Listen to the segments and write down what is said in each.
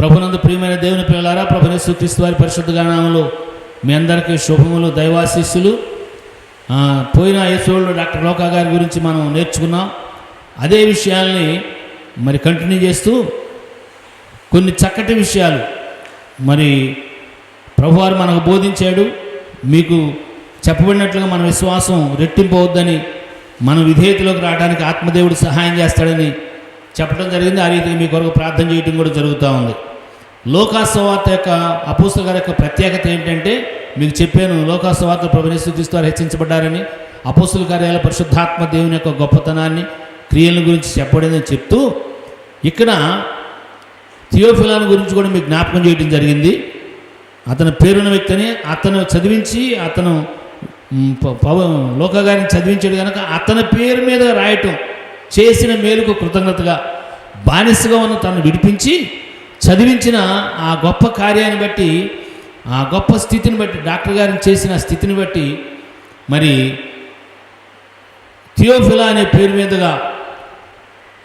ప్రభునందు ప్రియమైన దేవుని పిల్లలారా ప్రభుని సూచిస్తూ వారి పరిశుద్ధ నామములు మీ అందరికీ శుభములు దైవాశీస్సులు. పోయిన ఏసోళ్ళు డాక్టర్ లోకా గారి గురించి మనం నేర్చుకున్నాం. అదే విషయాల్ని మరి కంటిన్యూ చేస్తూ కొన్ని చక్కటి విషయాలు మరి ప్రభువారు మనకు బోధించాడు. మీకు చెప్పబడినట్లుగా మన విశ్వాసం రెట్టింపవద్దని మన విధేయతలోకి రావడానికి ఆత్మదేవుడు సహాయం చేస్తాడని చెప్పడం జరిగింది. ఆ రీతిగా మీ కొరకు ప్రార్థన చేయడం కూడా జరుగుతూ ఉంది. లోకాసవార్త యొక్క అపూసల గారి యొక్క ప్రత్యేకత ఏంటంటే మీకు చెప్పాను లోకాసవార్త ప్రభునిస్తూ హెచ్చించబడ్డారని అపోస్తుల కార్యాల పరిశుద్ధాత్మ దేవుని యొక్క గొప్పతనాన్ని క్రియల గురించి చెప్పబడిందని చెప్తూ ఇక్కడ థియోఫిలాన్ గురించి కూడా మీకు జ్ఞాపకం చేయడం జరిగింది. అతను పేరున్న వ్యక్తిని అతను చదివించి అతను ప- పవ లోకగారిని చదివించాడు కనుక అతని పేరు మీద రాయటం చేసిన మేలుకు కృతజ్ఞతగా బానిసగా ఉన్న తను విడిపించి చదివించిన ఆ గొప్ప కార్యాన్ని బట్టి ఆ గొప్ప స్థితిని బట్టి డాక్టర్ గారిని చేసిన స్థితిని బట్టి మరి థియోఫిలా అనే పేరు మీదుగా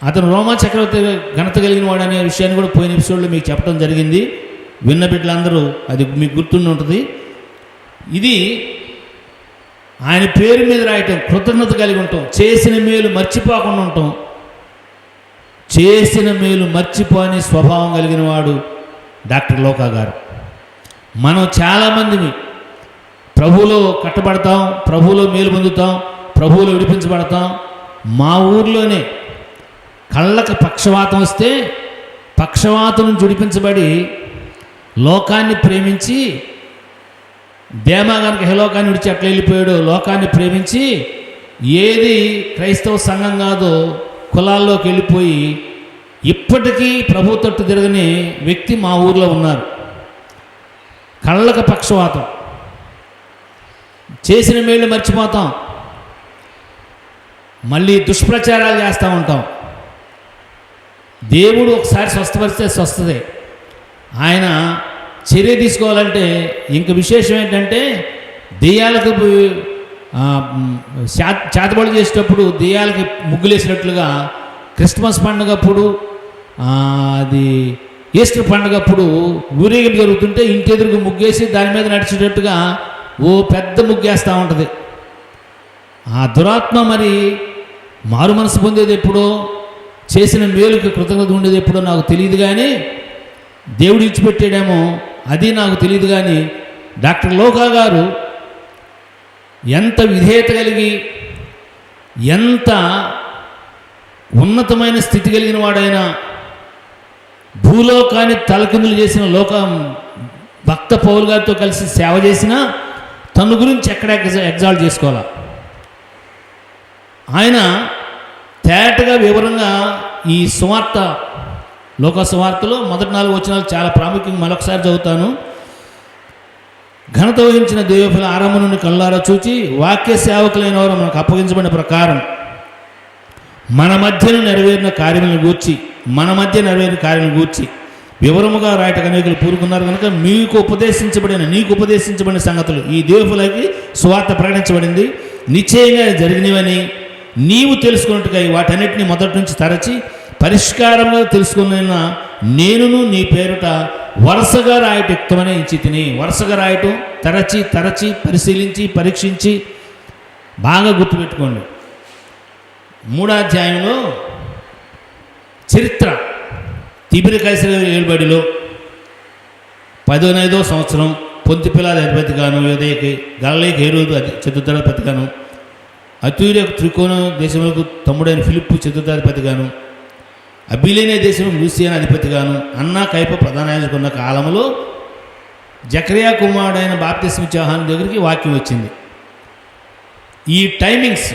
అతను రోమా చక్రవర్తి ఘనత కలిగిన వాడు అనే విషయాన్ని కూడా పోయిన ఎపిసోడ్లో మీకు చెప్పడం జరిగింది. విన్న బిడ్డలందరూ అది మీకు గుర్తుండి ఉంటుంది. ఇది ఆయన పేరు మీద రాయటం కృతజ్ఞత కలిగి ఉంటాం చేసిన మేలు మర్చిపోకుండా ఉంటాం. చేసిన మేలు మర్చిపోని స్వభావం కలిగిన వాడు డాక్టర్ లోకా గారు. మనం చాలామందిని ప్రభువులో కట్టబడతాం ప్రభువులో మేలు పొందుతాం ప్రభువులో విడిపించబడతాం. మా ఊర్లోనే కళ్ళకు పక్షవాతం వస్తే పక్షవాతం నుంచి విడిపించబడి లోకాన్ని ప్రేమించి దేమాగానికి కనుక హెలోకాన్ని విడిచి అట్లా వెళ్ళిపోయాడు లోకాన్ని ప్రేమించి ఏది క్రైస్తవ సంఘం కాదో కులాల్లోకి వెళ్ళిపోయి ఇప్పటికీ ప్రభు తట్టు తిరగని వ్యక్తి మా ఊర్లో ఉన్నారు. కళ్ళక పక్షవాతం. చేసిన మేళ్ళు మర్చిపోతాం. మళ్ళీ దుష్ప్రచారాలు చేస్తూ ఉంటాం. దేవుడు ఒకసారి స్వస్థపరిస్తే స్వస్థతే. ఆయన చర్య తీసుకోవాలంటే ఇంక విశేషం ఏంటంటే దెయ్యాలకు చేతబడి చేసేటప్పుడు దెయ్యాలకి ముగ్గులేసినట్లుగా క్రిస్మస్ పండుగ అప్పుడు అది ఈస్టర్ పండుగప్పుడు ఊరేగింపు జరుగుతుంటే ఇంటి ఎదురుకు ముగ్గేసి దాని మీద నడిచేటట్టుగా ఓ పెద్ద ముగ్గేస్తూ ఉంటుంది. ఆ దురాత్మ మరి మారు మనసు పొందేది ఎప్పుడో చేసిన మేలుకి కృతజ్ఞత ఉండేది ఎప్పుడో నాకు తెలియదు కానీ దేవుడు ఇచ్చిపెట్టాడేమో అది నాకు తెలియదు కానీ డాక్టర్ లోకా గారు ఎంత విధేయత కలిగి ఎంత ఉన్నతమైన స్థితి కలిగిన వాడైనా భూలోకాన్ని తలకిందులు చేసిన లోక భక్త పౌలు గారితో కలిసి సేవ చేసినా తన గురించి ఎక్కడ ఎగ్జాల్ట్ చేసుకోవాలా? ఆయన తేటగా వివరంగా ఈ సువార్త లోక సువార్తలో మొదటి నాలుగు వచనాలు చాలా ప్రాముఖ్యంగా మరొకసారి చదువుతాను. ఘనత వహించిన దేవఫల ఆరంభను కళ్ళారా చూచి వాక్య సేవకులైన వారు మనకు అప్పగించబడిన ప్రకారం మన మధ్యన నెరవేరిన కార్యములను గూర్చి మన మధ్య నెరవేరిన కార్యములను గూర్చి వివరముగా రాయటకు అనేకులు పూరుకున్నారు కనుక మీకు ఉపదేశించబడిన నీకు ఉపదేశించబడిన సంగతులు ఈ దేవులకి స్వార్థ ప్రకటించబడింది. నిశ్చయంగా జరిగినవని నీవు తెలుసుకున్నట్టుగా వాటన్నిటిని మొదటి నుంచి తరచి పరిష్కారంగా తెలుసుకున్న నేనును నీ పేరుట వరుసగా రాయటం యుక్తమనే ఇచ్చి తిని వరుసగా రాయటం తరచి తరచి పరిశీలించి పరీక్షించి బాగా గుర్తుపెట్టుకోండి. మూడాధ్యాయంలో చరిత్ర. తిబిరి కైసర ఏలుబడిలో పదోనైదో సంవత్సరం పొంతి పిల్లల అధిపతిగాను యోదయకి గలలేకి హేరోదు చతుర్థాధిపతిగాను అతూర్య త్రికోణ దేశములకు తమ్ముడైన ఫిలిప్పు చతుర్థాధిపతిగాను అబిలేనే దేశం లూసియన్ అధిపతిగాను అన్నా కైప ప్రధాన కాలంలో జకరియా కుమారుడైన బాప్తిస్మ చౌహాన్ దగ్గరికి వాక్యం వచ్చింది. ఈ టైమింగ్స్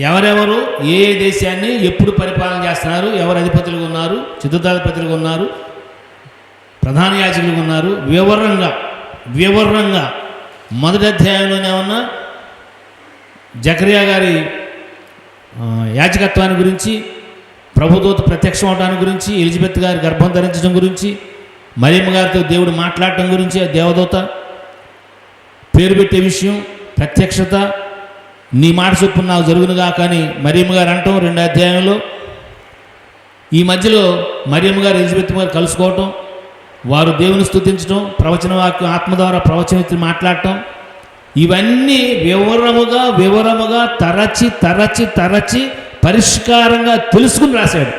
ఎవరెవరు ఏ ఏ దేశాన్ని ఎప్పుడు పరిపాలన చేస్తున్నారు ఎవరు అధిపతులుగా ఉన్నారు చతుర్థాధిపతులుగా ఉన్నారు ప్రధాన యాజకులుగా ఉన్నారు వివరంగా వివరంగా మొదటి అధ్యాయంలోనే ఉన్న జకరియా గారి యాచకత్వాన్ని యాజకత్వాన్ని గురించి ప్రభుదూత ప్రత్యక్షం అవడానికి గురించి ఎలిజబెత్ గారి గర్భం ధరించడం గురించి మరియమ్మ గారితో దేవుడు మాట్లాడటం గురించి ఆ దేవదూత పేరు పెట్టే విషయం ప్రత్యక్షత నీ మాట చొప్పున నాకు జరుగునుగా కానీ మరియమ్మ గారు అంటాం రెండో అధ్యాయంలో. ఈ మధ్యలో మరియమ్మ గారు ఎలిజబెత్ గారు కలుసుకోవటం వారు దేవుని స్థుతించడం ప్రవచన వాక్యం ఆత్మ ద్వారా ప్రవచన మాట్లాడటం ఇవన్నీ వివరముగా వివరముగా తరచి తరచి తరచి పరిష్కారంగా తెలుసుకుని రాశాడు.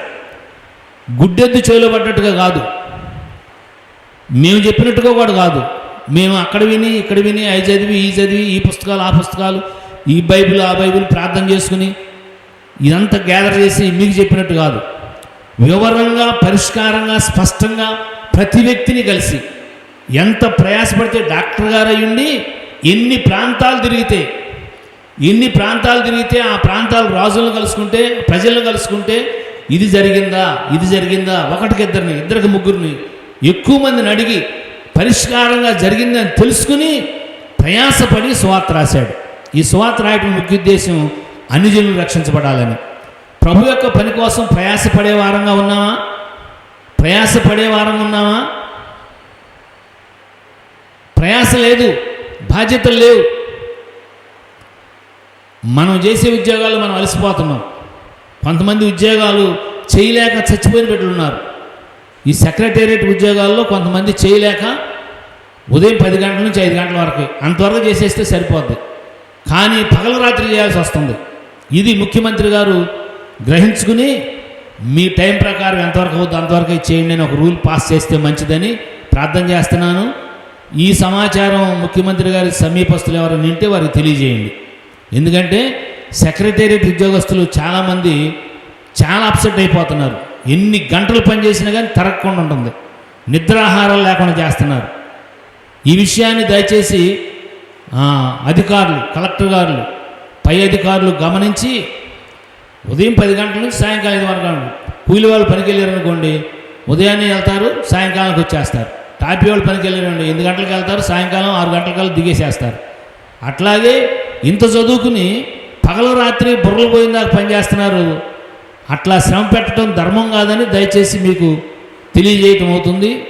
గుడ్డెద్దు చేలో పడ్డట్టుగా కాదు. మేము చెప్పినట్టుగా కూడా కాదు. మేము అక్కడ విని ఇక్కడ విని అవి చదివి ఈ చదివి ఈ పుస్తకాలు ఆ పుస్తకాలు ఈ బైబిల్ ఆ బైబిల్ ప్రార్థన చేసుకుని ఇదంతా గ్యాదర్ చేసి మీకు చెప్పినట్టు కాదు. వివరంగా పరిష్కారంగా స్పష్టంగా ప్రతి వ్యక్తిని కలిసి ఎంత ప్రయాసపడితే డాక్టర్ గారు అయ్యుండి ఎన్ని ప్రాంతాలు తిరిగితే ఎన్ని ప్రాంతాలు తిరిగితే ఆ ప్రాంతాల రాజులను కలుసుకుంటే ప్రజలను కలుసుకుంటే ఇది జరిగిందా ఇది జరిగిందా? ఒకటికి ఇద్దరిని ఇద్దరికి ముగ్గురిని ఎక్కువ మందిని అడిగి పరిష్కారంగా జరిగిందని తెలుసుకుని ప్రయాసపడి సువాత రాశాడు. ఈ స్వార్త రాయటం ముఖ్య ఉద్దేశం అన్ని జనులు రక్షించబడాలని. ప్రభు యొక్క పని కోసం ప్రయాసపడే వారంగా ఉన్నామా ప్రయాసపడే వారంగా ఉన్నామా ప్రయాస లేదు బాధ్యతలు లేవు. మనం చేసే ఉద్యోగాలు మనం అలసిపోతున్నాం. కొంతమంది ఉద్యోగాలు చేయలేక చచ్చిపోయిన బిడ్డలు ఉన్నారు. ఈ సెక్రటేరియట్ ఉద్యోగాల్లో కొంతమంది చేయలేక ఉదయం పది గంటల నుంచి ఐదు గంటల వరకు అంతవరకు చేసేస్తే సరిపోద్ది. కానీ పగల రాత్రి చేయాల్సి వస్తుంది. ఇది ముఖ్యమంత్రి గారు గ్రహించుకుని మీ టైం ప్రకారం ఎంతవరకు అవుతుందో అంతవరకు చేయండి అని ఒక రూల్ పాస్ చేస్తే మంచిదని ప్రార్థన చేస్తున్నాను. ఈ సమాచారం ముఖ్యమంత్రి గారి సమీపస్తులు ఎవరైనా నింటే వారికి తెలియజేయండి. ఎందుకంటే సెక్రటేరియట్ ఉద్యోగస్తులు చాలామంది చాలా అప్సెట్ అయిపోతున్నారు. ఎన్ని గంటలు పనిచేసినా కానీ తరగకుండా ఉంటుంది. నిద్రాహారాలు లేకుండా చేస్తున్నారు. ఈ విషయాన్ని దయచేసి అధికారులు కలెక్టర్ గారులు పై అధికారులు గమనించి ఉదయం పది గంటల నుంచి సాయంకాలం ఐదు వరకు కూలి వాళ్ళు పనికి ఉదయాన్నే వెళ్తారు సాయంకాలానికి వచ్చేస్తారు. టాపీ వాళ్ళు పనికి వెళ్ళారండి ఎనిమిది గంటలకు వెళ్తారు సాయంకాలం ఆరు గంటలకల్లా దిగేసేస్తారు. అట్లాగే ఇంత చదువుకుని పగలు రాత్రి బుర్రలు పోయిన దాకా పనిచేస్తున్నారు అట్లా శ్రమ పెట్టడం ధర్మం కాదని దయచేసి మీకు తెలియజేయటం అవుతుంది.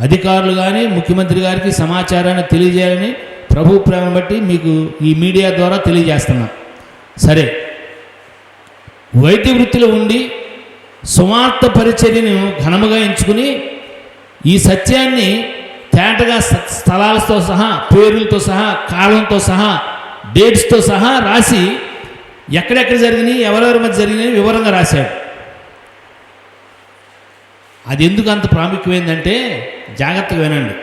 అధికారులు కానీ ముఖ్యమంత్రి గారికి సమాచారాన్ని తెలియజేయాలని ప్రభు ప్రేమ బట్టి మీకు ఈ మీడియా ద్వారా తెలియజేస్తున్నాం. సరే. వైద్య వృత్తిలో ఉండి సువార్త పరిచర్యను ఘనముగా ఎంచుకుని ఈ సత్యాన్ని తేటగా స్థలాలతో సహా పేరులతో సహా కాలంతో సహా డేట్స్తో సహా రాసి ఎక్కడెక్కడ జరిగినాయి ఎవరెవరి మధ్య జరిగినాయి వివరంగా రాశాడు. అది ఎందుకు అంత ప్రాముఖ్యమైందంటే జాగ్రత్తగా వినండి.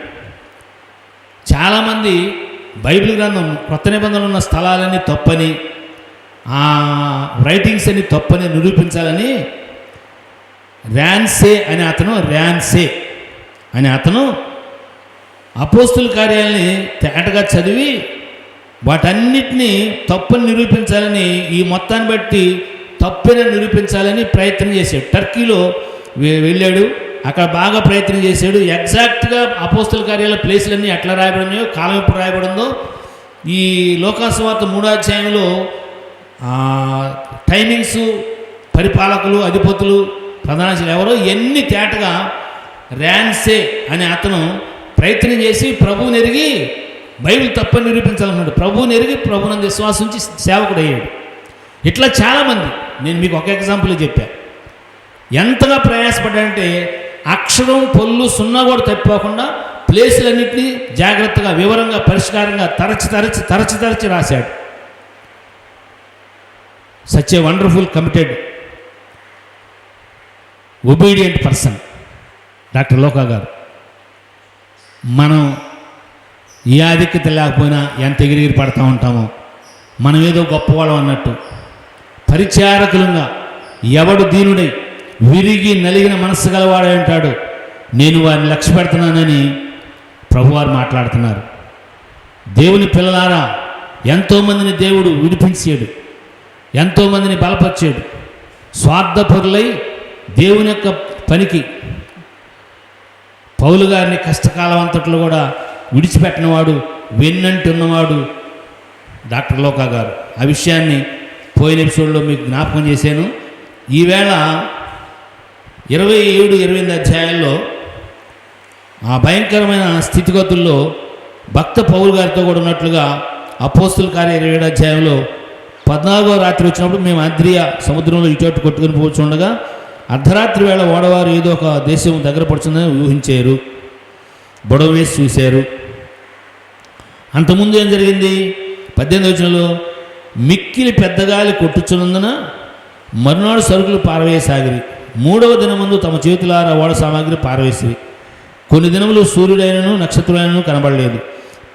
చాలామంది బైబిల్ గ్రంథం కొత్త నిబంధనలు ఉన్న స్థలాలన్నీ తప్పని ఆ రైటింగ్స్ అన్ని తప్పని నిరూపించాలని ర్యాన్సే అనే అతను ర్యాన్సే అనే అతను అపోస్తుల కార్యాలని తేటగా చదివి వాటన్నిటినీ తప్పుని నిరూపించాలని ఈ మొత్తాన్ని బట్టి తప్పుని నిరూపించాలని ప్రయత్నం చేశాడు. టర్కీలో వెళ్ళాడు. అక్కడ బాగా ప్రయత్నం చేశాడు. ఎగ్జాక్ట్గా అపోస్తుల కార్యాల ప్లేసులన్నీ ఎట్లా రాయబడినాయో కాలం ఎప్పుడు రాయబడిందో ఈ లోకాసువార్త మూడో అధ్యాయంలో టైమింగ్స్ పరిపాలకులు అధిపతులు ప్రధానశీలు ఎవరో ఎన్ని తేటగా ర్యాన్సే అనే అతను ప్రయత్నం చేసి ప్రభువుని ఎరిగి బైబిల్ తప్పని నిరూపించాలన్నాడు ప్రభువుని ఎరిగి ప్రభునందు విశ్వాసించి సేవకుడు అయ్యాడు. ఇట్లా చాలామంది నేను మీకు ఒక ఎగ్జాంపుల్ చెప్పాను ఎంతగా ప్రయాసపడ్డాడంటే అక్షరం పొల్లు సున్నా కూడా తప్పిపోకుండా ప్లేసులన్నింటినీ జాగ్రత్తగా వివరంగా పరిష్కారంగా తరచి తరచి తరచి తరచి రాశాడు. Such a wonderful committed obedient person doctor Loka గారు. మనం ఏ ఆధిక్యత లేకపోయినా ఎంత ఎగిరిగిరి పడతా ఉంటామో. మనం ఏదో గొప్పవాళ్ళం అన్నట్టు. పరిచారకులంగా ఎవడు దీనుడై విరిగి నలిగిన మనస్సు గలవాడై ఉంటాడు నేను వారిని లక్ష్య పెడుతున్నానని ప్రభువారు మాట్లాడుతున్నారు. దేవుని పిల్లలారా ఎంతోమందిని దేవుడు విడిపించాడు. ఎంతోమందిని బలపరిచాడు. స్వార్థపరులై దేవుని యొక్క పనికి పౌలు గారిని కష్టకాలం అంతట్లో కూడా విడిచిపెట్టినవాడు వెన్నంటున్నవాడు. డాక్టర్ లోకా గారు ఆ విషయాన్ని పోయిన ఎపిసోడ్లో మీకు జ్ఞాపకం చేశాను. ఈవేళ ఇరవై ఏడు ఇరవై ఎనిమిది అధ్యాయాల్లో ఆ భయంకరమైన స్థితిగతుల్లో భక్త పౌరు గారితో కూడా ఉన్నట్లుగా అపోస్తుల కార్య ఇరవై ఏడు అధ్యాయంలో పద్నాలుగో రాత్రి వచ్చినప్పుడు మేము ఆద్రియ సముద్రంలో ఇటు కొట్టుకుని పోచుండగా అర్ధరాత్రి వేళ ఓడవారు ఏదో ఒక దేశం దగ్గర పడుతుందని ఊహించారు. బొడవ వేసి చూశారు. అంతకుముందు ఏం జరిగింది? పద్దెనిమిది వచనంలో మిక్కిలి పెద్దగాలి కొట్టుచున్నందున మరునాడు సరుకులు పారవేయసాగిరి. మూడవ దినమందు తమ చేతులారా ఓడ సామాగ్రి పారవేసిరి. కొన్ని దినములు సూర్యుడైనను నక్షత్రుడైనను కనబడలేదు.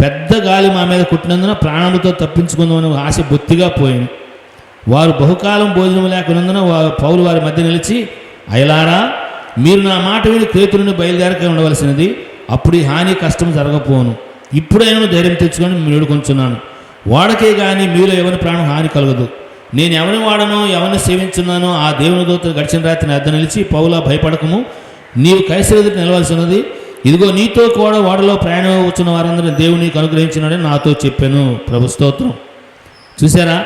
పెద్ద గాలి మా మీద కుట్టినందున ప్రాణములతో తప్పించుకుందామని ఆశ బొత్తిగా పోయింది. వారు బహుకాలం భోజనం లేకున్నందున వారు పౌలు వారి మధ్య నిలిచి అయలారా మీరు నా మాట విని క్రేతులను బయలుదేరక ఉండవలసినది అప్పుడు ఈ హాని కష్టం జరగపోను ఇప్పుడైనా ధైర్యం తెచ్చుకొని వేడుకొంచున్నాను వాడకే కానీ మీలో ఎవరి ప్రాణం హాని కలగదు. నేను ఎవరిని వాడనో ఎవరిని సేవించున్నానో ఆ దేవుని దూత గడిచిన రాత్రి అద్దె నిలిచి పౌలా భయపడకము. నీవు కైసరి ఎదుట నిలవాల్సినది. ఇదిగో నీతో కూడా వాడలో ప్రయాణం వచ్చిన వారందరినీ దేవుని అనుగ్రహించినాడని నాతో చెప్పాను. ప్రభు స్తోత్రం. చూసారా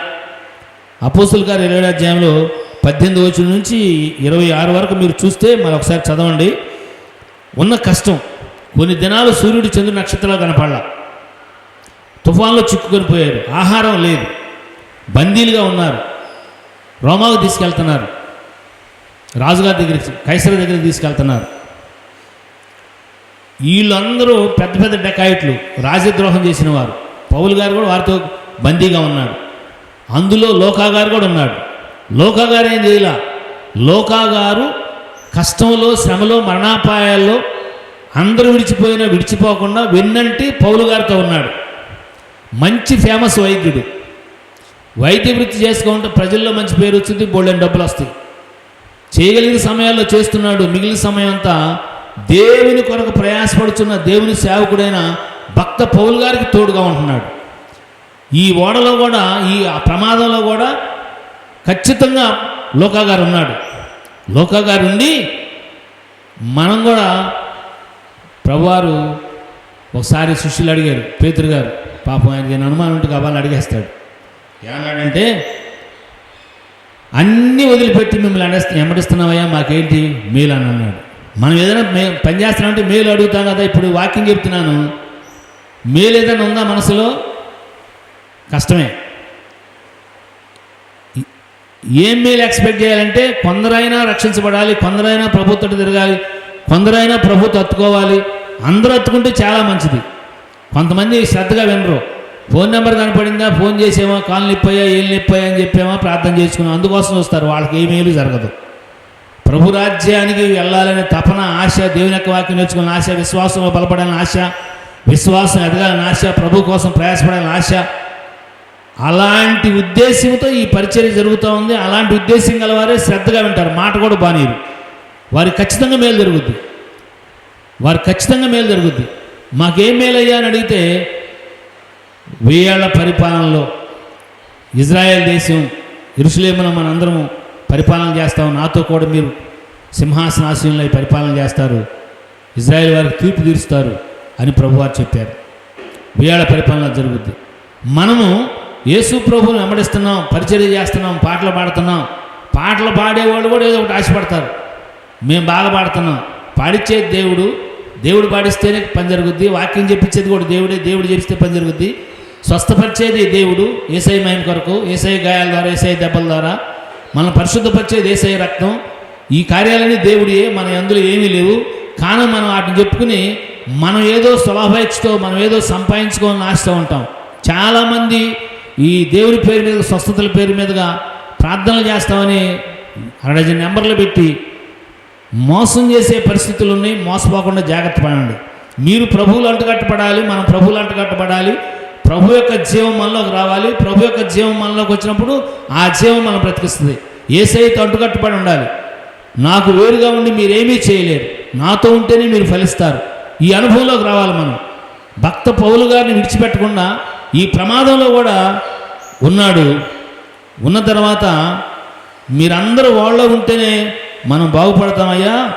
అపోస్తుల గారు ఇరవై అధ్యాయంలో పద్దెనిమిది వచ్చిన నుంచి ఇరవై ఆరు వరకు మీరు చూస్తే మరొకసారి చదవండి. ఉన్న కష్టం కొన్ని దినాలు సూర్యుడు చంద్ర నక్షత్రాలు కనపడాల. తుఫాన్లో చిక్కుకొని పోయారు. ఆహారం లేదు. బందీలుగా ఉన్నారు. రోమాకు తీసుకెళ్తున్నారు. రాజుగారి దగ్గర కైసర దగ్గర తీసుకెళ్తున్నారు. వీళ్ళందరూ పెద్ద పెద్ద డెకాయిట్లు రాజద్రోహం చేసిన వారు పౌలు గారు కూడా వారితో బందీగా ఉన్నాడు. అందులో లోకా గారు కూడా ఉన్నాడు. లోకా గారు ఏం చేయలా? లోకా గారు కష్టంలో శ్రమలో మరణాపాయాల్లో అందరూ విడిచిపోయినా విడిచిపోకుండా వెన్నంటి పౌలు గారితో ఉన్నాడు. మంచి ఫేమస్ వైద్యుడు. వైద్య వృత్తి చేసుకుంటే ప్రజల్లో మంచి పేరు వచ్చింది బోళ్ళని డబ్బులు వస్తాయి. చేయగలిగిన సమయాల్లో చేస్తున్నాడు మిగిలిన సమయం అంతా దేవుని కొరకు ప్రయాసపడుచున్న దేవుని సేవకుడైన భక్త పౌలు గారికి తోడుగా ఉంటున్నాడు. ఈ ఓడలో కూడా ఈ ప్రమాదంలో కూడా ఖచ్చితంగా లోకా గారు ఉన్నాడు. లోకా గారు ఉండి మనం కూడా ప్రభువారు ఒకసారి శిష్యులు అడిగారు పేతురు గారు పాపం ఆయనకి ఏమైనా అనుమానం ఉంటే కావాలని అడిగేస్తాడు. ఏమన్నాడంటే అన్నీ వదిలిపెట్టి మిమ్మల్ని అండేస్తా వెంబడిస్తున్నావయ్యా మాకేంటి? మేలు అని అన్నాడు. మనం ఏదైనా మే పని చేస్తున్నామంటే మేలు అడుగుతాం కదా ఇప్పుడు వాకింగ్ చెప్తున్నాను. మేలు ఏదైనా ఉందా మనసులో? కష్టమే. ఏం మేలు ఎక్స్పెక్ట్ చేయాలంటే కొందరైనా రక్షించబడాలి కొందరైనా ప్రభుత్వం తిరగాలి కొందరైనా ప్రభుత్వం అత్తుకోవాలి అందరూ అత్తుకుంటే చాలా మంచిది. కొంతమంది శ్రద్ధగా వినరు. ఫోన్ నెంబర్ కనపడిందా ఫోన్ చేసేమా కాలు నిప్పాయా ఏం నిప్పాయా అని చెప్పామా ప్రార్థన చేసుకున్నాం అందుకోసం వస్తారు. వాళ్ళకి ఏమేమి జరగదు. ప్రభు రాజ్యానికి వెళ్ళాలనే తపన ఆశ దేవుని యొక్క వాక్యం నేర్చుకున్న ఆశ విశ్వాసంలో బలపడాలని ఆశ విశ్వాసం ఎదగాలని ఆశ ప్రభు కోసం ప్రయాసపడాలని ఆశ. అలాంటి ఉద్దేశంతో ఈ పరిచర్య జరుగుతూ ఉంది. అలాంటి ఉద్దేశం గలవారే శ్రద్ధగా వింటారు. మాట కూడా బానీరు వారికి ఖచ్చితంగా మేలు జరుగుద్ది. వారు ఖచ్చితంగా మేలు జరుగుద్ది. మాకేం మేలు అయ్యా అని అడిగితే వేయాళ్ళ పరిపాలనలో ఇజ్రాయెల్ దేశం ఇరుషులేమున మనందరము పరిపాలన చేస్తాం నాతో కూడా మీరు సింహాసనాశీనులై పరిపాలన చేస్తారు. ఇజ్రాయెల్ వారికి తీర్పు తీరుస్తారు అని ప్రభువారు చెప్పారు. వేయాళ్ళ పరిపాలన జరుగుద్ది. మనము యేసు ప్రభువుని వెంబడిస్తున్నాం పరిచర్య చేస్తున్నాం పాటలు పాడుతున్నాం. పాటలు పాడేవాళ్ళు కూడా ఏదో ఒకటి ఆశపడతారు. మేము బాగా పాడుతున్నాం పాడిచ్చే దేవుడు దేవుడు పాడిస్తేనే పని జరుగుద్ది. వాక్యం చెప్పించేది కూడా దేవుడే దేవుడు చెప్తే పని జరుగుద్ది. స్వస్థపరిచేది దేవుడు ఏసఐ మైన కొరకు ఏసఐ గాయాల ద్వారా ఏసఐ దెబ్బల ద్వారా. మనం పరిశుద్ధపరిచేది ఏసఐ రక్తం. ఈ కార్యాలన్నీ దేవుడియే మన అందులో ఏమీ లేవు. కానీ మనం వాటిని చెప్పుకుని మనం ఏదో స్వలాభేచ్ఛతో మనం ఏదో సంపాదించుకోవాలని ఆశతో ఉంటాం. చాలామంది ఈ దేవుడి పేరు మీద స్వస్థతల పేరు మీదుగా ప్రార్థనలు చేస్తామని అరడజన నెంబర్లు పెట్టి మోసం చేసే పరిస్థితులు ఉన్నాయి మోసపోకుండా జాగ్రత్త పడండి. మీరు ప్రభువులు అంటుకట్టబడాలి మనం ప్రభువులు అంటుకట్టబడాలి ప్రభు యొక్క జీవం మనలోకి రావాలి ప్రభు యొక్క జీవం మనలోకి వచ్చినప్పుడు ఆ జీవం మనం బ్రతికిస్తుంది. ఏసైతే అంటుకట్టుబడి ఉండాలి. నాకు వేరుగా ఉండి మీరేమీ చేయలేరు. నాతో ఉంటేనే మీరు ఫలిస్తారు. ఈ అనుభవంలోకి రావాలి మనం. భక్త పౌలు గారిని విడిచిపెట్టకుండా ఈ ప్రమాదంలో కూడా ఉన్నాడు. ఉన్న తర్వాత మీరందరూ వాళ్ళలో ఉంటేనే మనం బాగుపడతామయ్యా.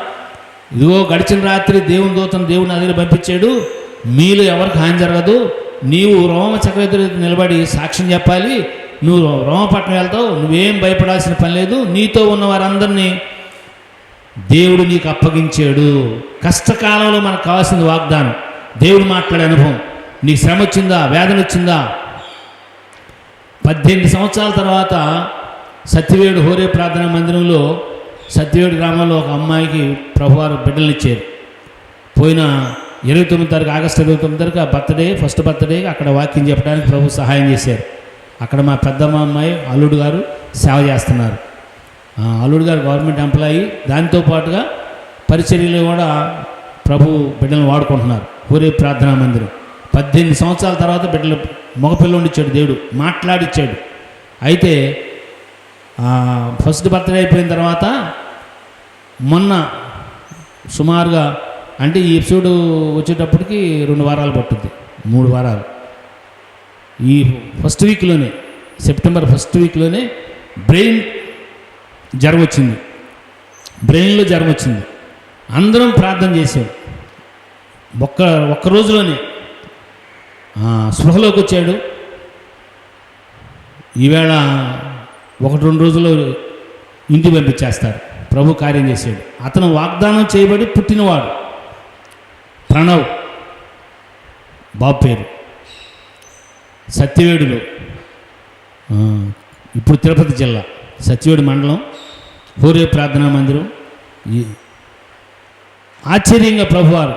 ఇదిగో గడిచిన రాత్రి దేవుని దూతను దేవుని దగ్గర పంపించాడు. మీలో ఎవరికి హాని జరగదు. నీవు రోమ చక్రవర్తి నిలబడి సాక్ష్యం చెప్పాలి. నువ్వు రోమపట్నం వెళ్తావు. నువ్వేం భయపడాల్సిన పని లేదు. నీతో ఉన్న వారందరినీ దేవుడు నీకు అప్పగించాడు. కష్టకాలంలో మనకు కావాల్సింది వాగ్దానం. దేవుడు మాట్లాడే అనుభవం. నీకు శ్రమ వచ్చిందా? వేదన వచ్చిందా? పద్దెనిమిది సంవత్సరాల తర్వాత సత్యవేడు హోరే ప్రార్థన మందిరంలో సత్యవేడి గ్రామంలో ఒక అమ్మాయికి ప్రభువారు బిడ్డలు ఇచ్చారు. పోయిన ఇరవై తొమ్మిది తారీఖు ఆగస్టు ఇరవై తొమ్మిది తారీఖు ఆ బర్త్డే ఫస్ట్ బర్త్డే అక్కడ వాక్యం చెప్పడానికి ప్రభు సహాయం చేశారు. అక్కడ మా పెద్దమ్మ అమ్మాయి అల్లుడు గారు సేవ చేస్తున్నారు. అల్లుడు గారు గవర్నమెంట్ ఎంప్లాయీ. దాంతో పాటుగా పరిచర్యలు కూడా ప్రభు బిడ్డలను వాడుకుంటున్నారు. ఊరే ప్రార్థనా మందిరం. పద్దెనిమిది సంవత్సరాల తర్వాత బిడ్డలు మగపిల్లని ఇచ్చాడు దేవుడు మాట్లాడిచ్చాడు. అయితే ఫస్ట్ బర్త్డే అయిపోయిన తర్వాత మొన్న సుమారుగా అంటే ఈ ఎపిసోడ్ వచ్చేటప్పటికి రెండు వారాలు పట్టుద్ది మూడు వారాలు. ఈ ఫస్ట్ వీక్లోనే సెప్టెంబర్ ఫస్ట్ వీక్లోనే బ్రెయిన్ జ్వరం వచ్చింది బ్రెయిన్లో జ్వరం వచ్చింది అందరం ప్రార్థన చేశాం. ఒక్క ఒక్క రోజులోనే స్పృహలోకి వచ్చాడు. ఈవేళ ఒకటి రెండు రోజుల్లో ఇంటి పంపించేస్తారు. ప్రభు కార్యం చేశాడు. అతను వాగ్దానం చేయబడి పుట్టినవాడు. ప్రణవ్. బాబు పేరు. సత్యవేడులో. ఇప్పుడు తిరుపతి జిల్లా. సత్యవేడు మండలం. హోరే ప్రార్థనా మందిరం. ఈ ఆశ్చర్యంగా ప్రభువారు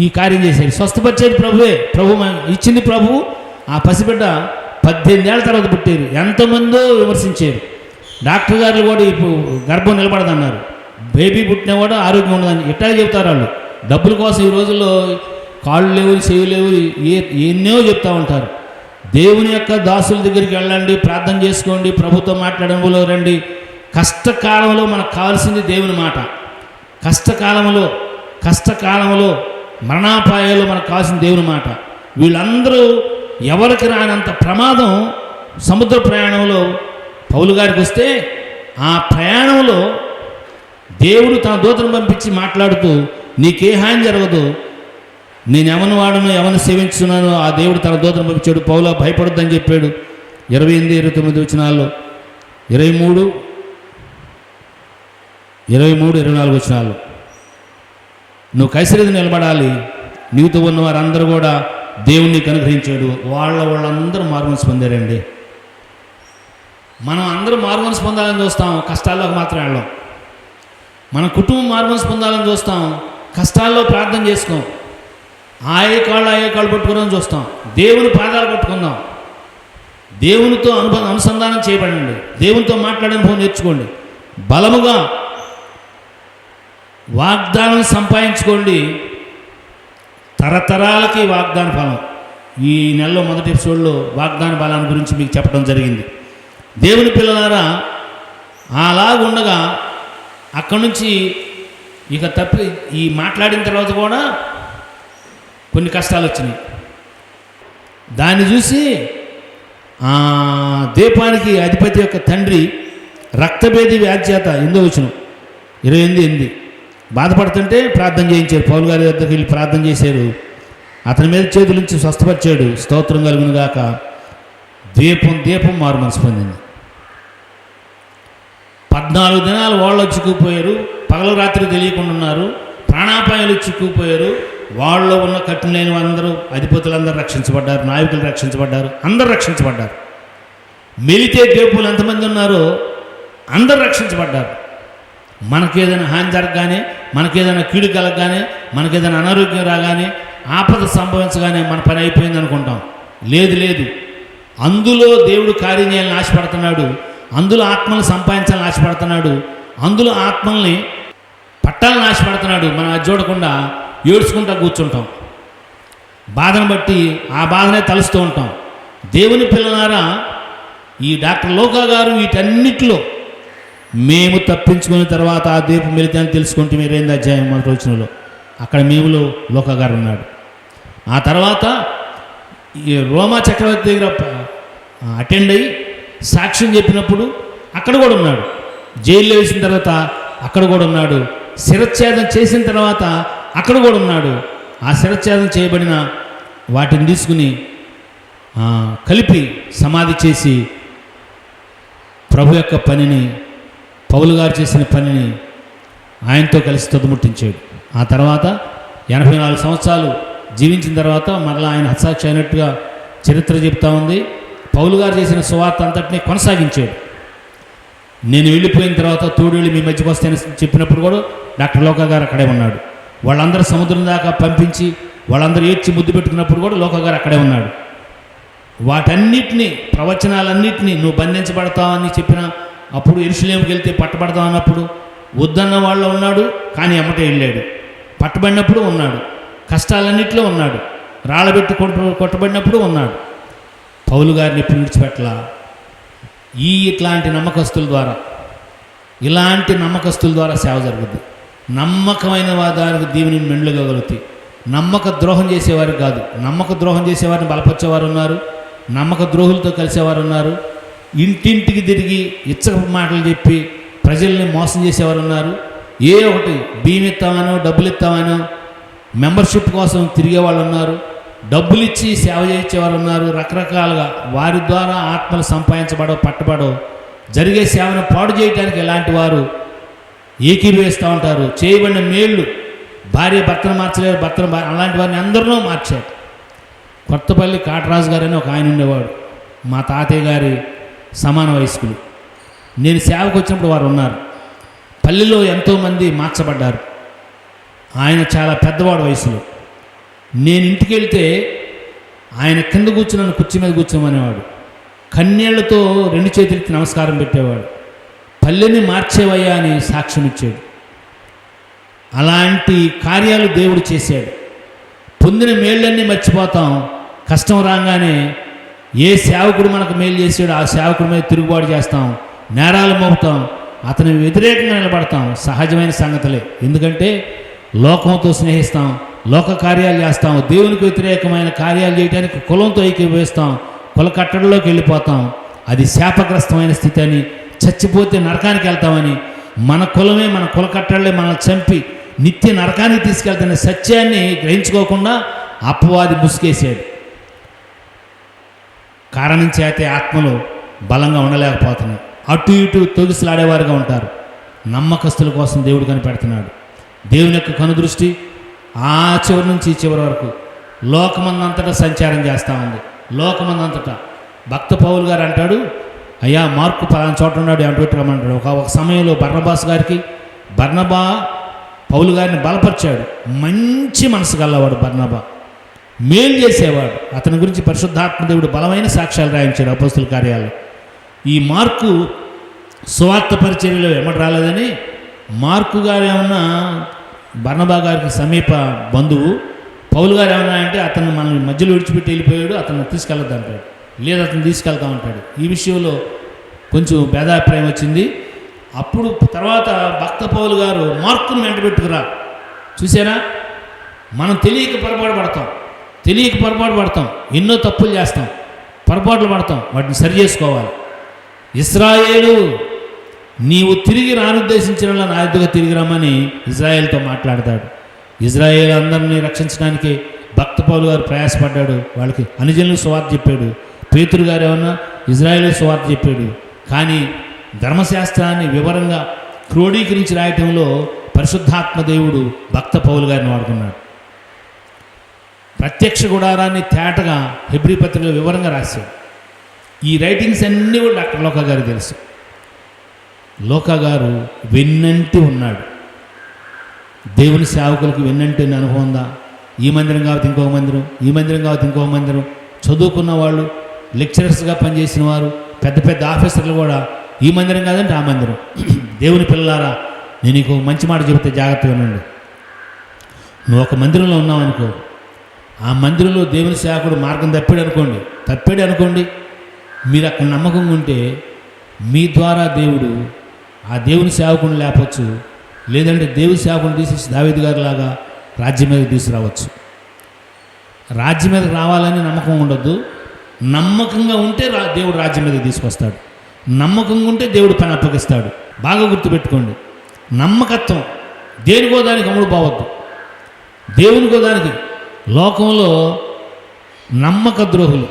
ఈ కార్యం చేశారు. స్వస్థపరిచేది ప్రభువే. ప్రభు ఇచ్చింది ప్రభు ఆ పసిబిడ్డ పద్దెనిమిది ఏళ్ళ తర్వాత పుట్టారు. ఎంతమందో విమర్శించారు. డాక్టర్ గారు కూడా ఇప్పుడు గర్భం నిలబడదన్నారు. బేబీ పుట్టినా కూడా ఆరోగ్యం ఉండదని ఎట్లా చెప్తారు వాళ్ళు? డబ్బుల కోసం ఈ రోజుల్లో కాళ్ళు లేవు చెవి లేవు ఏ ఎన్నో చెప్తూ ఉంటారు. దేవుని యొక్క దాసుల దగ్గరికి వెళ్ళండి ప్రార్థన చేసుకోండి ప్రభుత్వం మాట్లాడంలో రండి. కష్టకాలంలో మనకు కావాల్సింది దేవుని మాట. కష్టకాలంలో కష్టకాలంలో మరణాపాయాలు మనకు కావాల్సిన దేవుని మాట. వీళ్ళందరూ ఎవరికి రానంత ప్రమాదం సముద్ర ప్రయాణంలో పౌలు గారికి వస్తే ఆ ప్రయాణంలో దేవుడు తన దూతను పంపించి మాట్లాడుతూ నీకే హాని జరగదు. నేను ఎవరిని వాడను ఎవరిని సేవించున్నానో ఆ దేవుడు తన దూతను పంపించాడు. పౌలా భయపడొద్దని చెప్పాడు. ఇరవై ఎనిమిది ఇరవై తొమ్మిది వచ్చినాల్లో ఇరవై మూడు ఇరవై మూడు ఇరవై నాలుగు వచ్చినాలు నువ్వు కైసరిది నిలబడాలి. నీతో ఉన్న వారందరూ కూడా దేవుణ్ణి కనుగ్రహించాడు వాళ్ళ వాళ్ళందరూ మార్మల్స్ పొందారండి. మనం అందరూ మారుమనసు పొందాలని చూస్తాం కష్టాల్లోకి మాత్రం వెళ్ళాం. మన కుటుంబం మారుమనసు పొందాలని చూస్తాం కష్టాల్లో ప్రార్థన చేసుకోం ఆయే కాళ్ళు ఆయే కాళ్ళు పట్టుకుని చూస్తాం. దేవుని పాదాలు పట్టుకుందాం. దేవునితో అనుబ అనుసంధానం చేయబడండి. దేవునితో మాట్లాడని ఫోన్ నేర్చుకోండి. బలముగా వాగ్దానం సంపాదించుకోండి. తరతరాలకి వాగ్దాన ఫలం. ఈ నెలలో మొదటి ఎపిసోడ్లో వాగ్దాన బలాన్ని గురించి మీకు చెప్పడం జరిగింది. దేవుని పిల్లలారా అలాగుండగా అక్కడి నుంచి ఇక తప్పి ఈ మాట్లాడిన తర్వాత కూడా కొన్ని కష్టాలు వచ్చినాయి దాన్ని చూసి ఆ దీపానికి అధిపతి యొక్క తండ్రి రక్తభేది వ్యాధ్యత ఎందో వచ్చిన ఇరవై ఎనిమిది ఎనిమిది. బాధపడుతుంటే ప్రార్థన చేయించారు. పౌలు గారి దగ్గరికి వెళ్ళి ప్రార్థన చేశారు. అతని మీద చేతుల నుంచి స్వస్థపరిచాడు. స్తోత్రం కలుగును గాక. దీపం దీపం మారు మనసు పొందింది. పద్నాలుగు దినాలు వాళ్ళు చిక్కుపోయారు పగలు రాత్రి తెలియకుండా ఉన్నారు ప్రాణాపాయాలు చిక్కుపోయారు వాళ్ళలో ఉన్న కట్టిన లేని అందరూ అధిపతులందరూ రక్షించబడ్డారు నాయకులు రక్షించబడ్డారు అందరూ రక్షించబడ్డారు. మెలితే గేపులు ఎంతమంది ఉన్నారో అందరూ రక్షించబడ్డారు. మనకేదైనా హాని జరగగానే మనకేదైనా కీడు కలగగానే మనకేదైనా అనారోగ్యం రాగానే ఆపద సంభవించగానే మన పని అయిపోయింది అనుకుంటాం. లేదు లేదు. అందులో దేవుడు కార్యం చేయాలని ఆశపడుతున్నాడు. అందులో ఆత్మల్ని సంపాదించాలని ఆశపడుతున్నాడు. అందులో ఆత్మల్ని పట్టాలని ఆశపడుతున్నాడు. మనం అది చూడకుండా ఏడ్చుకుంటా కూర్చుంటాం. బాధను బట్టి ఆ బాధనే తలుస్తూ ఉంటాం. దేవుని పిల్లలారా ఈ డాక్టర్ లోకా గారు వీటన్నిటిలో మేము తప్పించుకున్న తర్వాత ఆ దీపం వెళితే అని తెలుసుకుంటే మీరేంది అధ్యాయం మొదటి వచ్చినలో అక్కడ మేములో లోకా గారు ఉన్నాడు. ఆ తర్వాత ఈ రోమా చక్రవర్తి దగ్గర అటెండ్ అయ్యి సాక్ష్యం చెప్పినప్పుడు అక్కడ కూడా ఉన్నాడు. జైల్లో వేసిన తర్వాత అక్కడ కూడా ఉన్నాడు. శిరచ్ఛేదం చేసిన తర్వాత అక్కడ కూడా ఉన్నాడు. ఆ శిరచ్ఛేదం చేయబడిన వాటిని తీసుకుని కలిపి సమాధి చేసి ప్రభు యొక్క పనిని పౌలు గారు చేసిన పనిని ఆయనతో కలిసి తుదముట్టించాడు. ఆ తర్వాత ఎనభై నాలుగు సంవత్సరాలు జీవించిన తర్వాత మరలా ఆయన హత్సాక్షి అయినట్టుగా చరిత్ర చెప్తా ఉంది. పౌలు గారు చేసిన సువార్త అంతటినీ కొనసాగించాడు. నేను వెళ్ళిపోయిన తర్వాత తోడేళ్ళు మీ మధ్యకు వస్తాయని చెప్పినప్పుడు కూడా డాక్టర్ లోకా గారు అక్కడే ఉన్నాడు. వాళ్ళందరూ సముద్రం దాకా పంపించి వాళ్ళందరూ ఏడ్చి ముద్దు పెట్టుకున్నప్పుడు కూడా లోకా గారు అక్కడే ఉన్నాడు. వాటన్నిటినీ ప్రవచనాలన్నింటినీ నువ్వు బంధించబడతావని చెప్పిన అప్పుడు ఇరుషులేమికి వెళ్తే పట్టబడతావు అన్నప్పుడు వద్దన్న వాళ్ళు ఉన్నాడు కానీ ఎమ్మటే వెళ్ళాడు. పట్టబడినప్పుడు ఉన్నాడు. కష్టాలన్నింటిలో ఉన్నాడు. రాళ్ళబెట్టి కొట్ట కొట్టబడినప్పుడు ఉన్నాడు. పౌలు గారిని ఎప్పుడు విడిచిపెట్టలా ఈ ఇట్లాంటి నమ్మకస్తుల ద్వారా ఇలాంటి నమ్మకస్తుల ద్వారా సేవ జరుగుద్ది. నమ్మకమైన వాదానికి దీవుని మెండ్లుగా నమ్మక ద్రోహం చేసేవారు కాదు. నమ్మక ద్రోహం చేసేవారిని బలపరిచేవారు ఉన్నారు. నమ్మక ద్రోహులతో కలిసేవారు ఉన్నారు. ఇంటింటికి తిరిగి ఇచ్చక మాటలు చెప్పి ప్రజల్ని మోసం చేసేవారు ఉన్నారు. ఏ ఒకటి బియ్యం ఇస్తామనో డబ్బులు ఇస్తామనో మెంబర్షిప్ కోసం తిరిగే వాళ్ళు ఉన్నారు. డబ్బులు ఇచ్చి సేవ చేయించేవారు ఉన్నారు. రకరకాలుగా వారి ద్వారా ఆత్మలు సంపాదించబడో పట్టబడో జరిగే సేవను పాడు చేయడానికి ఎలాంటి వారు ఏకీభవిస్తూ ఉంటారు. చేయబడిన మేళ్ళు భార్య భర్తను మార్చలేరు భర్తను అలాంటి వారిని అందరినో మార్చారు. కొత్తపల్లి కాటరాజు గారు అని ఒక ఆయన ఉండేవాడు. మా తాతయ్య గారి సమాన వయస్కులు. నేను సేవకు వచ్చినప్పుడు వారు ఉన్నారు. పల్లెలో ఎంతోమంది మార్చబడ్డారు. ఆయన చాలా పెద్దవాడు వయసులో. నేను ఇంటికి వెళ్తే ఆయన కింద కూర్చుని కుర్చీ మీద కూర్చోమనేవాడు. కన్యళ్ళతో రెండు చేతులకి నమస్కారం పెట్టేవాడు. పల్లెని మార్చేవయ్యా అని సాక్ష్యం ఇచ్చాడు. అలాంటి కార్యాలు దేవుడు చేశాడు. పొందిన మేళ్ళన్నీ మర్చిపోతాం. కష్టం రాగానే ఏ సేవకుడు మనకు మేలు చేసాడో ఆ సేవకుడి మీద తిరుగుబాటు చేస్తాం. నేరాలు మోపుతాం. అతని వ్యతిరేకంగా నిలబడతాం. సహజమైన సంగతులే. ఎందుకంటే లోకంతో స్నేహిస్తాం లోక కార్యాలు చేస్తాం దేవునికి వ్యతిరేకమైన కార్యాలు చేయడానికి కులంతో ఐక్యవేస్తాం కుల కట్టడంలోకి వెళ్ళిపోతాం. అది శాపగ్రస్తమైన స్థితి అని చచ్చిపోతే నరకానికి వెళ్తామని మన కులమే మన కుల కట్టడలే మనల్ని చంపి నిత్య నరకానికి తీసుకెళ్తున్న సత్యాన్ని గ్రహించుకోకుండా అపవాది ముసుగేసాడు కారణం చేతే ఆత్మలు బలంగా ఉండలేకపోతున్నాయి. అటు ఇటు తొగిసలాడేవారుగా ఉంటారు. నమ్మకస్తుల కోసం దేవుడు కనిపెడుతున్నాడు. దేవుని యొక్క కనుదృష్టి ఆ చివరి నుంచి ఈ చివరి వరకు లోకమందంతటా సంచారం చేస్తూ ఉంది. లోకమందంతటా. భక్త పౌలు గారు అంటాడు అయ్యా మార్కు పలానా చోట ఉన్నాడు అంటూ రమ్మంటాడు? ఒక ఒక సమయంలో బర్ణబాస్ గారికి బర్ణబా పౌలు గారిని బలపరిచాడు. మంచి మనసు గల్లవాడు బర్ణబా మేలు చేసేవాడు. అతని గురించి పరిశుద్ధాత్మ దేవుడు బలమైన సాక్ష్యాలు రాయించాడు అపోస్తుల కార్యాలు ఈ మార్కు స్వార్థ పరిచర్యలో ఎమ్మటి రాలేదని మార్కు గారు ఏమన్నా బర్ణబా గారికి సమీప బంధువు పౌలు గారు ఏమన్నా అంటే అతను మనల్ని మధ్యలో విడిచిపెట్టి వెళ్ళిపోయాడు అతను తీసుకెళ్ళొద్దు అంటాడు లేదు అతను తీసుకెళ్తా ఉంటాడు ఈ విషయంలో కొంచెం భేదాభిప్రాయం వచ్చింది. అప్పుడు తర్వాత భక్త పౌలు గారు మార్కును వెంట పెట్టుకురా చూసారా మనం తెలియక పొరపాటు పడతాం. తెలియక పొరపాటు పడతాం. ఎన్నో తప్పులు చేస్తాం. పొరపాట్లు పడతాం. వాటిని సరి చేసుకోవాలి. ఇస్రాయేలు నీవు తిరిగి రానుద్దేశించిన వాళ్ళ తిరిగి రమ్మని ఇజ్రాయేల్తో మాట్లాడతాడు. ఇజ్రాయేల్ అందరినీ రక్షించడానికి భక్త పౌలు గారు ప్రయాసపడ్డాడు. వాళ్ళకి అనుజనులు సువార్త చెప్పాడు. పేతురు గారు ఏమన్నా? ఇజ్రాయేల్ సువార్త చెప్పాడు. కానీ ధర్మశాస్త్రాన్ని వివరంగా క్రోడీకరించి రాయటంలో పరిశుద్ధాత్మ దేవుడు భక్త పౌలు గారిని వాడుకున్నాడు. ప్రత్యక్ష గుడారాన్ని తేటగా హెబ్రి పత్రికలో వివరంగా రాశాడు. ఈ రైటింగ్స్ అన్నీ కూడా డాక్టర్ లోకా గారికి తెలుసు. లోకా గారు వెన్నంటి ఉన్నాడు. దేవుని సేవకులకు వెన్నంటి ఉన్న అనుభవం ఉందా? ఈ మందిరం కాబట్టి ఇంకొక మందిరం ఈ మందిరం కాబట్టి ఇంకొక మందిరం. చదువుకున్న వాళ్ళు లెక్చరర్స్గా పనిచేసిన వారు పెద్ద పెద్ద ఆఫీసర్లు కూడా ఈ మందిరం కాదంటే ఆ మందిరం. దేవుని పిల్లలారా నేను నీకు మంచి మాట చెబితే జాగ్రత్తగా ఉండండి. నువ్వు ఒక మందిరంలో ఉన్నావు అనుకో ఆ మందిరంలో దేవుని సేవకుడు మార్గం తప్పాడు అనుకోండి. తప్పాడు అనుకోండి మీరు అక్కడ నమ్మకంగా ఉంటే మీ ద్వారా దేవుడు ఆ దేవుని సేవకుని లేపచ్చు. లేదంటే దేవుని సేవకుని తీసేసి దావేది గారి లాగా రాజ్యం మీద తీసుకురావచ్చు. రాజ్యం మీద రావాలని నమ్మకం ఉండొద్దు. నమ్మకంగా ఉంటే రా దేవుడు రాజ్యం మీద తీసుకొస్తాడు. నమ్మకంగా ఉంటే దేవుడు పని అప్పగిస్తాడు. బాగా గుర్తుపెట్టుకోండి. నమ్మకత్వం దేనికో దానికి అమ్ముడు పోవద్దు. దేవునికో దానికి. లోకంలో నమ్మక ద్రోహులు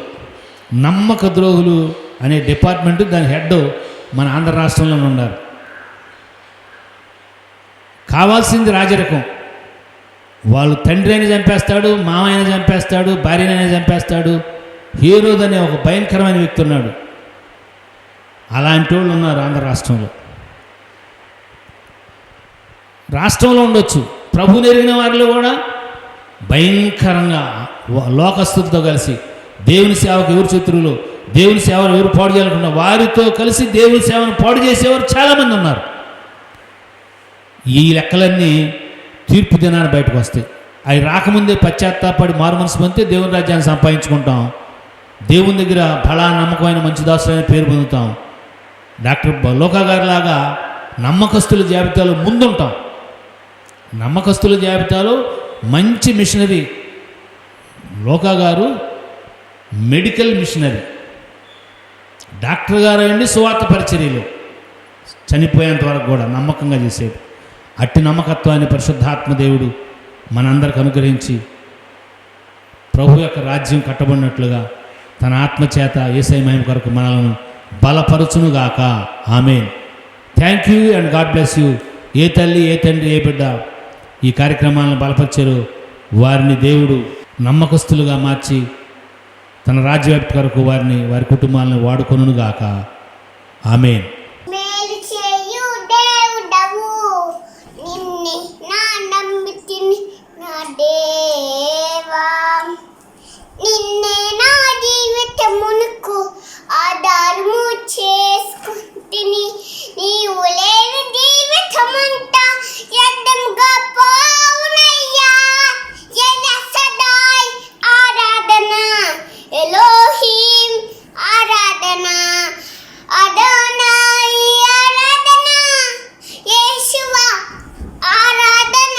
నమ్మక ద్రోహులు అనే డిపార్ట్మెంట్ దాని హెడ్ మన ఆంధ్ర రాష్ట్రంలోనే ఉన్నారు. కావాల్సింది రాజరికం. వాళ్ళు తండ్రి అయినా చంపేస్తాడు మామ అయినా చంపేస్తాడు భార్యనైనా చంపేస్తాడు. హీరోద్ అనే ఒక భయంకరమైన వ్యక్తి ఉన్నాడు. అలాంటి వాళ్ళు ఉన్నారు ఆంధ్ర రాష్ట్రంలో. రాష్ట్రంలో ఉండొచ్చు. ప్రభు నెరిగిన వారిలో కూడా భయంకరంగా వ- లోకస్తులతో కలిసి దేవుని సేవకు ఎవరు శత్రువులు దేవుని సేవను ఎవరు పాడు చేయాలనుకున్న వారితో కలిసి దేవుని సేవను పాడు చేసేవారు చాలామంది ఉన్నారు. ఈ లెక్కలన్నీ తీర్పు దినాన్ని బయటకు వస్తాయి. అవి రాకముందే పశ్చాత్తాపడి మారు మనసు పొందితే దేవుని రాజ్యాన్ని సంపాదించుకుంటాం. దేవుని దగ్గర ఫలా నమ్మకమైన మంచి దాసులైన పేరు పొందుతాం. డాక్టర్ బ- లోకా గారిలాగా నమ్మకస్తుల జాబితాలో ముందుంటాం. నమ్మకస్తుల జాబితాలో మంచి మిషనరీ. లోకా గారు మెడికల్ మిషనరీ. డాక్టర్ గారు అండి సువార్త పరిచర్యలు. చనిపోయేంత వరకు కూడా నమ్మకంగా చేసేది. అట్టి నమ్మకత్వాన్ని పరిశుద్ధాత్మ దేవుడు మనందరికి అనుగ్రహించి ప్రభు యొక్క రాజ్యం కట్టబడినట్లుగా తన ఆత్మచేత ఏసై మహిమ కొరకు మనలను బలపరచునుగాక. ఆమె thank you and God bless you ఏ తల్లి ఏ తండ్రి ఏ బిడ్డ ఈ కార్యక్రమాలను బలపరిచారు వారిని దేవుడు నమ్మకస్తులుగా మార్చి తన రాజ్యవ్యాప్తి కొరకు వారిని వారి కుటుంబాలను వాడుకొనుగాక ఆమెన్. చేసుకుంటుని నీవు లేని జీవితమంతా ఎండంగా పోవునయ్యా సదాయ్ ఆరాధన. ఎలోహీం ఆరాధన. అదోనాయ్ ఆరాధన. యేసువ ఆరాధన.